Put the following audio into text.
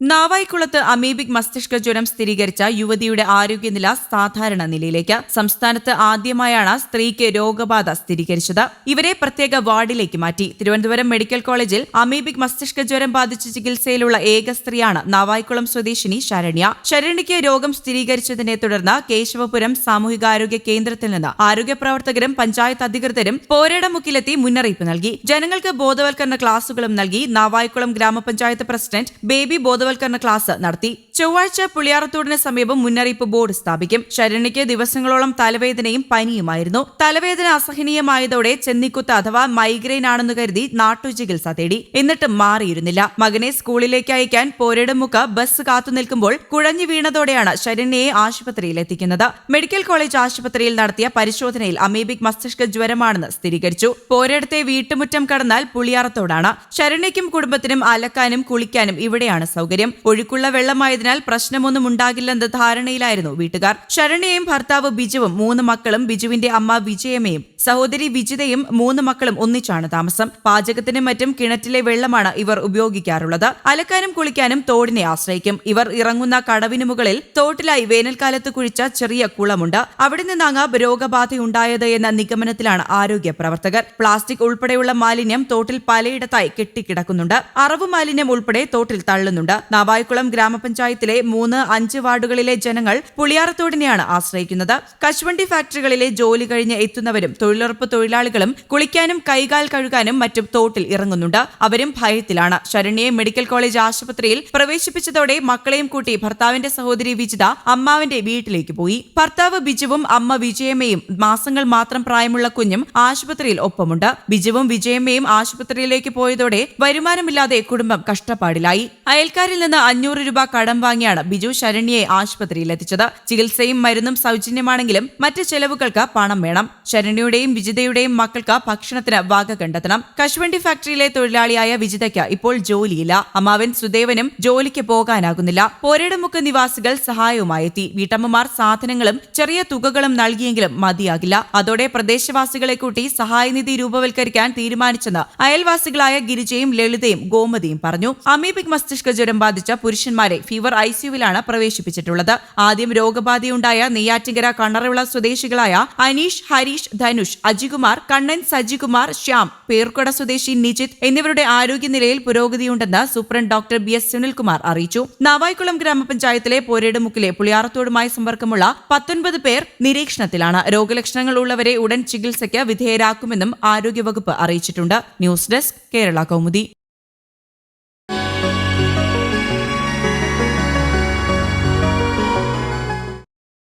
നാവായിക്കുളത്ത് amoebic മസ്തിഷ്ക ജ്വരം സ്ഥിരീകരിച്ച യുവതിയുടെ ആരോഗ്യനില സാധാരണ നിലയിലേക്ക്. സംസ്ഥാനത്ത് ആദ്യമായാണ് സ്ത്രീക്ക് രോഗബാധ സ്ഥിരീകരിച്ചത്. ഇവരെ പ്രത്യേക വാർഡിലേക്ക് മാറ്റി. തിരുവനന്തപുരം മെഡിക്കൽ കോളേജിൽ അമീബിക് മസ്തിഷ്ക ജ്വരം ബാധിച്ച് ചികിത്സയിലുള്ള ഏക സ്ത്രീയാണ് നാവായിക്കുളം സ്വദേശിനി ശരണ്യ. ശരണ്യയ്ക്ക് രോഗം സ്ഥിരീകരിച്ചതിനെ തുടർന്ന് കേശവപുരം സാമൂഹികാരോഗ്യ കേന്ദ്രത്തിൽ നിന്ന് ആരോഗ്യ പ്രവർത്തകരും പഞ്ചായത്ത് അധികൃതരും പോരടമുക്കിലെത്തി മുന്നറിയിപ്പ് നൽകി. ജനങ്ങൾക്ക് ബോധവൽക്കരണ ക്ലാസുകളും നൽകി. നാവായിക്കുളം ഗ്രാമപഞ്ചായത്ത് പ്രസിഡന്റ് ബേബി ബോധവൽക്കരണ ക്ലാസ് നടത്തി. ചൊവ്വാഴ്ച പുളിയാറത്തോടിന് സമീപം മുന്നറിയിപ്പ് ബോർഡ് സ്ഥാപിക്കും. ശരണ്യയ്ക്ക് ദിവസങ്ങളോളം തലവേദനയും പനിയുമായിരുന്നു. തലവേദന അസഹനീയമായതോടെ ചെന്നിക്കുത്ത് അഥവാ മൈഗ്രെയിൻ ആണെന്ന് കരുതി നാട്ടുചികിത്സ തേടി. എന്നിട്ടും മാറിയിരുന്നില്ല. മകനെ സ്കൂളിലേക്ക് അയക്കാൻ പോരടുമുക്ക് ബസ് കാത്തുനിൽക്കുമ്പോൾ കുഴഞ്ഞു വീണതോടെയാണ് ശരണ്യയെ ആശുപത്രിയിൽ എത്തിക്കുന്നത്. മെഡിക്കൽ കോളേജ് ആശുപത്രിയിൽ നടത്തിയ പരിശോധനയിൽ അമീബിക് മസ്തിഷ്ക ജ്വരമാണെന്ന് സ്ഥിരീകരിച്ചു. പോരടത്തെ വീട്ടുമുറ്റം കടന്നാൽ പുളിയാറത്തോടാണ്. ശരണ്യയ്ക്കും കുടുംബത്തിനും അലക്കാനും കുളിക്കാനും ഇവിടെയാണ് സൗകര്യം. ഒഴുക്കുള്ള വെള്ളമായതിനാൽ പ്രശ്നമൊന്നും ഉണ്ടാകില്ലെന്ന ധാരണയിലായിരുന്നു വീട്ടുകാർ. ശരണ്യയും ഭർത്താവ് ബിജുവും മൂന്ന് മക്കളും ബിജുവിന്റെ അമ്മ വിജയമയും. സഹോദരി വിജിതയും മൂന്ന് മക്കളും ഒന്നിച്ചാണ് താമസം. പാചകത്തിനും മറ്റും കിണറ്റിലെ വെള്ളമാണ് ഇവർ ഉപയോഗിക്കാറുള്ളത്. അലക്കാനും കുളിക്കാനും തോടിനെ ആശ്രയിക്കും. ഇവർ ഇറങ്ങുന്ന കടവിനു മുകളിൽ തോട്ടിലായി വേനൽക്കാലത്ത് കുഴിച്ച ചെറിയ കുളമുണ്ട്. അവിടെ നിന്നാകാം രോഗബാധയുണ്ടായത് എന്ന നിഗമനത്തിലാണ് ആരോഗ്യ പ്രവർത്തകർ. പ്ലാസ്റ്റിക് ഉൾപ്പെടെയുള്ള മാലിന്യം തോട്ടിൽ പലയിടത്തായി കെട്ടിക്കിടക്കുന്നുണ്ട്. അറവ് മാലിന്യം ഉൾപ്പെടെ തോട്ടിൽ തള്ളുന്നുണ്ട്. നാവായിക്കുളം ഗ്രാമപഞ്ചായത്തിലെ മൂന്ന് അഞ്ച് വാർഡുകളിലെ ജനങ്ങൾ പുളിയാറത്തോടിനെയാണ് ആശ്രയിക്കുന്നത്. കശുവണ്ടി ഫാക്ടറികളിലെ ജോലി കഴിഞ്ഞ് എത്തുന്നവരും തൊഴിലുറപ്പ് തൊഴിലാളികളും കുളിക്കാനും കൈകാൽ കഴുകാനും മറ്റും തോട്ടിൽ ഇറങ്ങുന്നുണ്ട്. അവരും ഭയത്തിലാണ്. ശരണ്യയെ മെഡിക്കൽ കോളേജ് ആശുപത്രിയിൽ പ്രവേശിപ്പിച്ചതോടെ മക്കളെയും കൂട്ടി ഭർത്താവിന്റെ സഹോദരി വിജിത അമ്മാവിന്റെ വീട്ടിലേക്ക് പോയി. ഭർത്താവ് ബിജുവും അമ്മ വിജയമ്മയും മാസങ്ങൾ മാത്രം പ്രായമുള്ള കുഞ്ഞും ആശുപത്രിയിൽ ഒപ്പമുണ്ട്. ബിജുവും വിജയമ്മയും ആശുപത്രിയിലേക്ക് പോയതോടെ വരുമാനമില്ലാതെ കുടുംബം കഷ്ടപ്പാടിലായി. അയൽക്കാരിൽ നിന്ന് അഞ്ഞൂറ് രൂപ കടം വാങ്ങിയാണ് ബിജു ശരണ്യയെ ആശുപത്രിയിൽ എത്തിച്ചത് ചികിത്സയും മരുന്നും സൗജന്യമാണെങ്കിലും മറ്റ് ചെലവുകൾക്ക് പണം വേണം. ശരണ്യയുടെയും വിജിതയുടെയും മക്കൾക്ക് ഭക്ഷണത്തിന് വക കണ്ടെത്തണം. കശുവണ്ടി ഫാക്ടറിയിലെ തൊഴിലാളിയായ വിജിതയ്ക്ക് ഇപ്പോൾ ജോലിയില്ല. അമ്മാവൻ സുദേവനും ജോലിക്ക് പോകാനാകുന്നില്ല. പോരേടമുക്ക് നിവാസികൾ സഹായവുമായി എത്തി വീട്ടമ്മമാർ സാധനങ്ങളും ചെറിയ തുകകളും നൽകിയെങ്കിലും മതിയാകില്ല. അതോടെ പ്രദേശവാസികളെ കൂട്ടി സഹായനിധി രൂപവൽക്കരിക്കാൻ തീരുമാനിച്ചെന്ന് അയൽവാസികളായ ഗിരിജയും ലളിതയും ഗോമതിയും പറഞ്ഞു. അമീബിക് മസ്തിഷ്ക ജ്വരം ബാധിച്ച പുരുഷന്മാരെ ഫീവർ ഐസിയുവിലാണ് പ്രവേശിപ്പിച്ചിട്ടുള്ളത്. ആദ്യം രോഗബാധയുണ്ടായ നെയ്യാറ്റിങ്കര കണ്ണറവിള സ്വദേശികളായ അനീഷ് ഹരീഷ് ധനുഷ് അജികുമാർ കണ്ണൻ സജികുമാർ ശ്യാം പേർക്കുട സ്വദേശി നിജിത് എന്നിവരുടെ ആരോഗ്യനിലയിൽ പുരോഗതിയുണ്ടെന്ന് superintendent doctor B S Sunilkumar അറിയിച്ചു. നാവായിക്കുളം ഗ്രാമപഞ്ചായത്തിലെ പോരേടുമുക്കിലെ പുളിയാറത്തോടുമായി സമ്പർക്കമുള്ള പത്തൊൻപത് പേർ നിരീക്ഷണത്തിലാണ്. രോഗലക്ഷണങ്ങൾ ഉള്ളവരെ ഉടൻ ചികിത്സയ്ക്ക് വിധേയരാക്കുമെന്നും ആരോഗ്യവകുപ്പ് അറിയിച്ചിട്ടുണ്ട്. News desk Kerala Kaumudi.